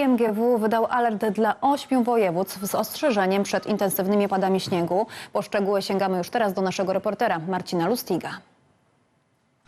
IMGW wydał alert dla ośmiu województw z ostrzeżeniem przed intensywnymi opadami śniegu. Po szczegóły sięgamy już teraz do naszego reportera Marcina Lustiga.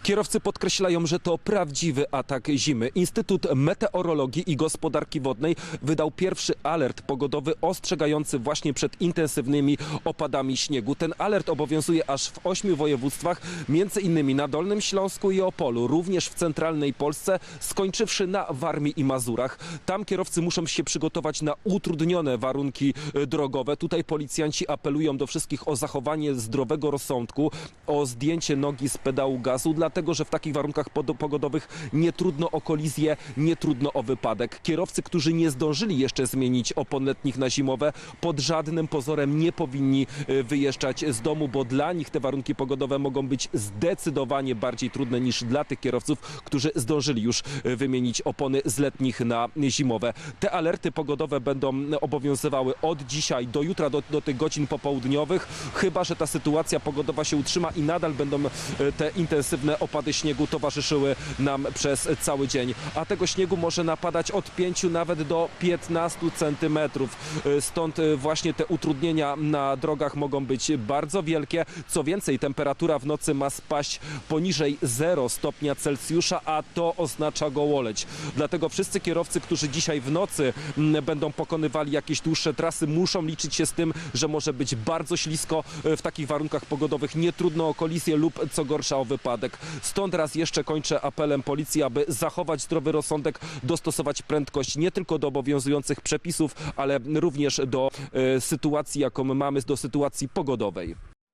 Kierowcy podkreślają, że to prawdziwy atak zimy. Instytut Meteorologii i Gospodarki Wodnej wydał pierwszy alert pogodowy ostrzegający właśnie przed intensywnymi opadami śniegu. Ten alert obowiązuje aż w ośmiu województwach, między innymi na Dolnym Śląsku i Opolu, również w centralnej Polsce, skończywszy na Warmii i Mazurach. Tam kierowcy muszą się przygotować na utrudnione warunki drogowe. Tutaj policjanci apelują do wszystkich o zachowanie zdrowego rozsądku, o zdjęcie nogi z pedału gazu, dlatego że w takich warunkach pogodowych nie trudno o kolizję, nie trudno o wypadek. Kierowcy, którzy nie zdążyli jeszcze zmienić opon letnich na zimowe, pod żadnym pozorem nie powinni e, wyjeżdżać z domu, bo dla nich te warunki pogodowe mogą być zdecydowanie bardziej trudne niż dla tych kierowców, którzy zdążyli już e, wymienić opony z letnich na zimowe. Te alerty pogodowe będą obowiązywały od dzisiaj do jutra, do, do tych godzin popołudniowych, chyba że ta sytuacja pogodowa się utrzyma i nadal będą e, te intensywne opady śniegu towarzyszyły nam przez cały dzień. A tego śniegu może napadać od 5 nawet do 15 centymetrów. Stąd właśnie te utrudnienia na drogach mogą być bardzo wielkie. Co więcej, temperatura w nocy ma spaść poniżej 0 stopnia Celsjusza, a to oznacza gołoleć. Dlatego wszyscy kierowcy, którzy dzisiaj w nocy mm, będą pokonywali jakieś dłuższe trasy, muszą liczyć się z tym, że może być bardzo ślisko w takich warunkach pogodowych. Nie trudno o kolizję lub co gorsza o wypadek. Stąd raz jeszcze kończę apelem policji, aby zachować zdrowy rozsądek, dostosować prędkość nie tylko do obowiązujących przepisów, ale również do e, sytuacji, jaką mamy, do sytuacji pogodowej.